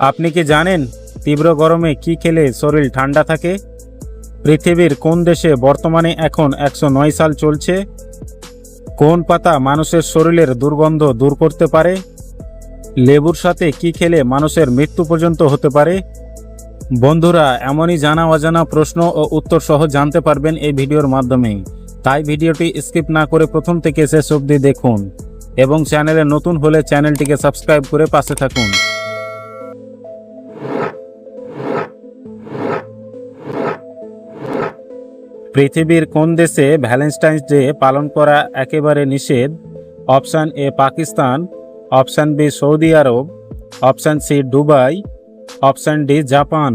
আপনি কি জানেন তীব্র গরমে কি খেলে শরীর ঠান্ডা থাকে? পৃথিবীর কোন দেশে বর্তমানে এখন একশো নয় সাল চলছে? কোন পাতা মানুষের শরীরের দুর্গন্ধ দূর করতে পারে? লেবুর সাথে কি খেলে মানুষের মৃত্যু পর্যন্ত হতে পারে? বন্ধুরা, এমনই জানা অজানা প্রশ্ন ও উত্তর সহ জানতে পারবেন এই ভিডিওর মাধ্যমে। তাই ভিডিওটি স্কিপ না করে প্রথম থেকে শেষ অবধি দেখুন এবং চ্যানেলে নতুন হলে চ্যানেলটিকে সাবস্ক্রাইব করে পাশে থাকুন। পৃথিবীর কোন দেশে ভ্যালেন্টাইন্স ডে পালন করা একেবারে নিষেধ? Option A Pakistan, option B Saudi Arab, option C Dubai, option D Japan.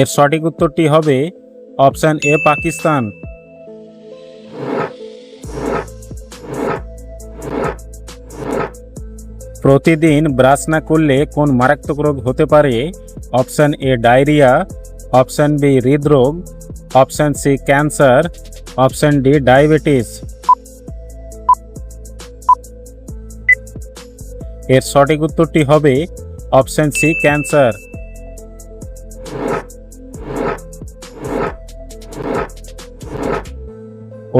এর সঠিক উত্তরটি হবে অপশান এ পাকিস্তান। প্রতিদিন ব্রাশ না করলে কোন মারাত্মক রোগ হতে পারে? Option A diarrhoea, option B হৃদরোগ, option C cancer, option D diabetes. এর সঠিক উত্তরটি হবে অপশান সি ক্যান্সার।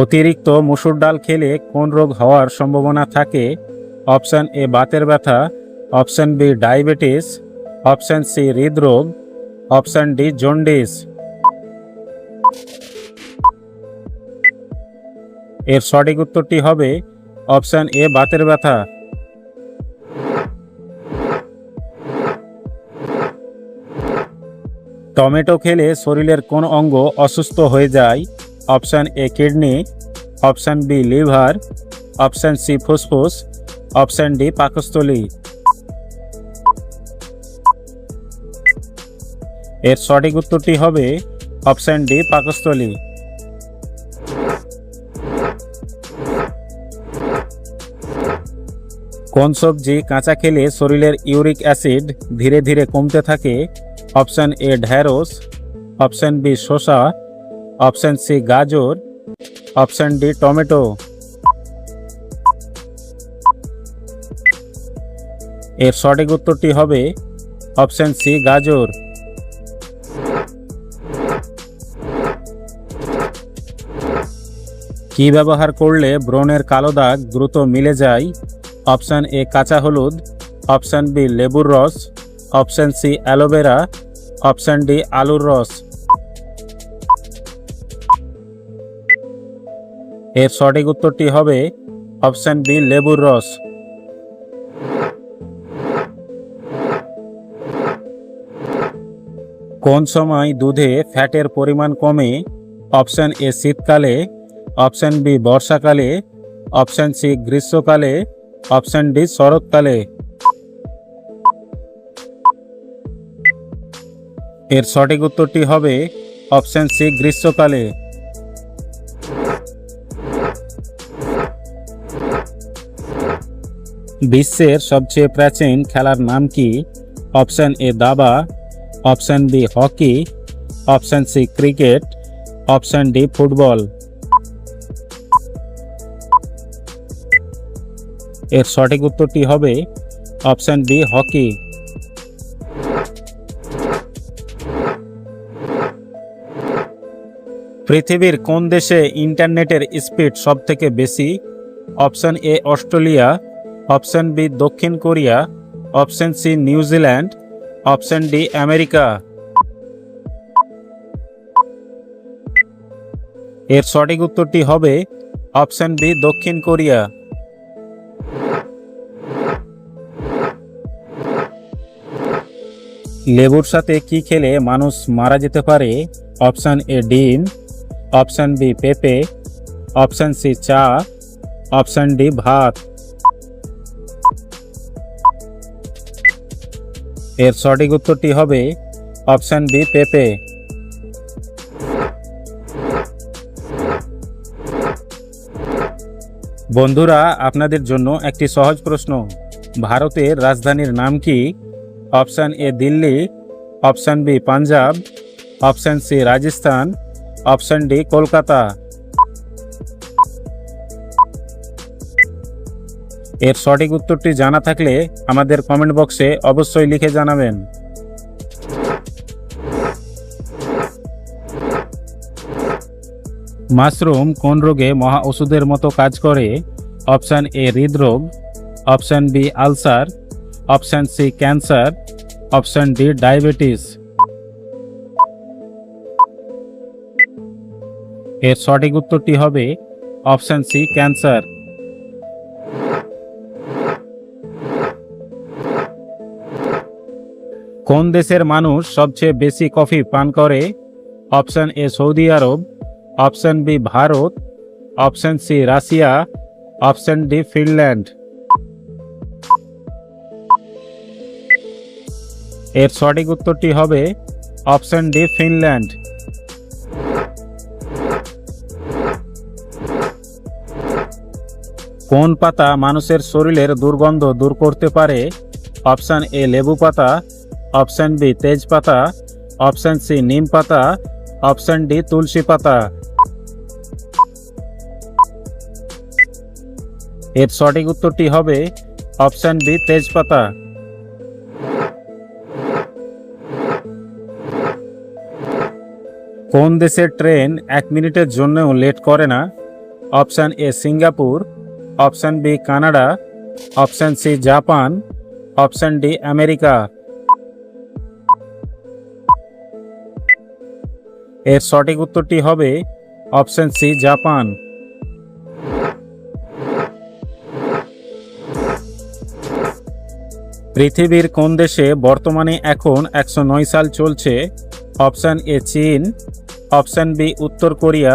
অতিরিক্ত মুসুর ডাল খেলে কোন রোগ হওয়ার সম্ভাবনা থাকে? অপশান এ বাতের ব্যথা, option B diabetes, option C হৃদরোগ, অপশান ডি জন্ডিস। এর সঠিক উত্তরটি হবে অপশান এ বাতের ব্যথা। টমেটো খেলে শরীরের কোন অঙ্গ অসুস্থ হয়ে যায়? Option A kidney, option B liver, option C ফুসফুস অপশান ডি, পাকস্থলী। এর সঠিক উত্তরটি হবে অপশান ডি, পাকস্থলী। কোন সবজি কাঁচা খেলে শরীরের ইউরিক অ্যাসিড ধীরে ধীরে কমতে থাকে? অপশান এ ঢ্যাঁড়স অপশান বি, শসা। অপশান সি, গাজর। Option D, tomato. এর সঠিক উত্তরটি হবে অপশান সি, গাজর। কি ব্যবহার করলে ব্রণের কালো দাগ দ্রুত মিলে যায়? অপশান এ, কাঁচা হলুদ। অপশান বি, লেবুর রস। Option C, aloe vera. Option D, আলুর রস। এর সঠিক উত্তরটি হবে অপশান বি, লেবুর রস। কোন সময় দুধে ফ্যাটের পরিমাণ কমে? অপশান এ শীতকালে, অপশান বি বর্ষাকালে, অপশান সি গ্রীষ্মকালে, অপশান ডি শরৎকালে। এর সঠিক উত্তরটি হবে অপশান সি গ্রীষ্মকালে। বিশ্বের সবচেয়ে প্রাচীন খেলার নাম কি? অপশান এ দাবা option B hockey, option C cricket, option D football. এর সঠিক উত্তরটি হবে অপশান বি হকি। পৃথিবীর কোন দেশে ইন্টারনেটের স্পিড সবথেকে বেশি? Option A Australia, option B দক্ষিণ Korea, option C New Zealand option D, America. এর সঠিক উত্তরটি হবে অপশান বি, দক্ষিণ কোরিয়া। লেবুর সাথে কি খেলে মানুষ মারা যেতে পারে? অপশান এ, ডিম। অপশান বি, পেঁপে। অপশান সি, চা। অপশান ডি, ভাত। এর সঠিক উত্তরটি হবে অপশান বি, পেঁপে। বন্ধুরা, আপনাদের জন্য একটি সহজ প্রশ্ন। ভারতের রাজধানীর নাম কি? Option A, Delhi. Option B, Punjab. Option C, Rajasthan. Option D, Kolkata. এর সঠিক উত্তরটি জানা থাকলে আমাদের কমেন্ট বক্সে অবশ্যই লিখে জানাবেন। মাশরুম কোন রোগে মহা ওষুধের মতো কাজ করে? অপশান এ হৃদরোগ, option B ulcer, option C cancer, option D diabetes. এর সঠিক উত্তরটি হবে অপশান সি ক্যান্সার। কোন দেশের মানুষ সবচেয়ে বেশি কফি পান করে? Option A Saudi Arab, option B Bharat, option C Russia, option D Finland. এর সঠিক উত্তরটি হবে অপশান ডি ফিনল্যান্ড। কোন পাতা মানুষের শরীরের দুর্গন্ধ দূর করতে পারে? অপশান এ লেবু পাতা অপশান বি তেজপাতা, অপশান সি নিম পাতা অপশান ডি তুলসী পাতা এর সঠিক উত্তরটি হবে অপশান বি তেজপাতা। কোন দেশের ট্রেন এক মিনিটের জন্যও লেট করে না? Option A Singapore, option B Canada, option C Japan, option D America. এর সঠিক উত্তরটি হবে অপশন সি, জাপান। পৃথিবীর কোন দেশে বর্তমানে এখন একশো নয় সাল চলছে? অপশান এ, চীন। অপশান বি, উত্তর Korea.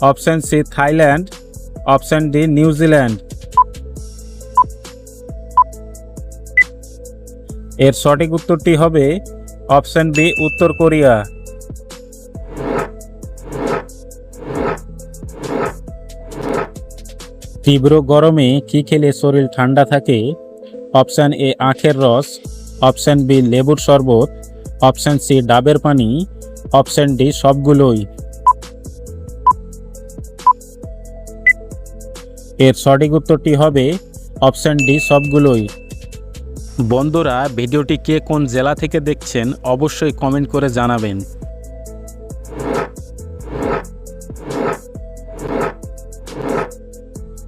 Option C, Thailand. Option D New Zealand এর সঠিক উত্তরটি হবে অপশান বি, উত্তর কোরিয়া। তীব্র গরমে কি খেলে শরীর ঠান্ডা থাকে? অপশান এ আখের রস, অপশান বি লেবুর শরবত, অপশান সি ডাবের পানি, অপশান ডি সবগুলোই। এর সঠিক উত্তরটি হবে অপশান ডি সবগুলোই। বন্ধুরা, ভিডিওটি কে কোন জেলা থেকে দেখছেন অবশ্যই কমেন্ট করে জানাবেন।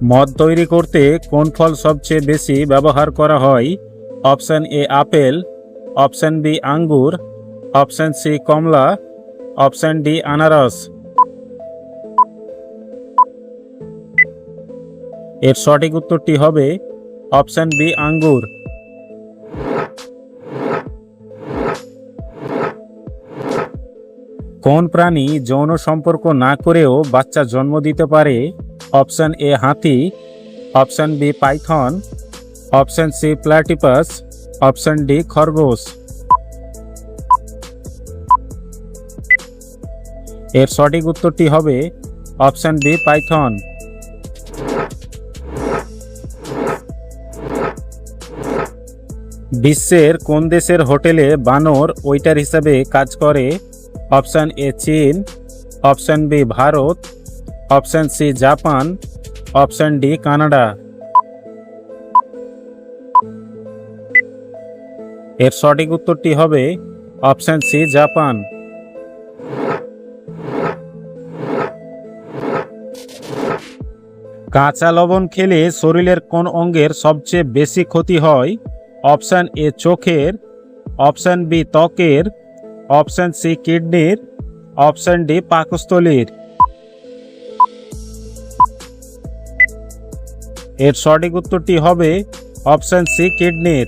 মদ তৈরি করতে কোন ফল সবচেয়ে বেশি ব্যবহার করা হয়? Option A apple, option B আঙ্গুর, অপশান সি কমলা, অপশান ডি আনারস। এর সঠিক উত্তরটি হবে অপশান বি আঙ্গুর। কোন প্রাণী যৌন সম্পর্ক না করেও বাচ্চা জন্ম দিতে পারে? অপশান এ হাতি, option B python, option C platypus option D খরগোশ। এর সঠিক উত্তরটি হবে অপশান বি পাইথন। বিশ্বের কোন দেশের হোটেলে বানর ওয়েটার হিসাবে কাজ করে? অপশান এ চীন, option B Bharat option C, Japan. Option D, Canada. এর সঠিক উত্তরটি হবে অপশান সি, জাপান। কাঁচা লবণ খেলে শরীরের কোন অঙ্গের সবচেয়ে বেশি ক্ষতি হয়? অপশান এ, চোখের। অপশান বি, ত্বকের। অপশান সি, কিডনির। অপশান ডি, পাকস্থলীর। এর সঠিক উত্তরটি হবে অপশান সি কিডনির।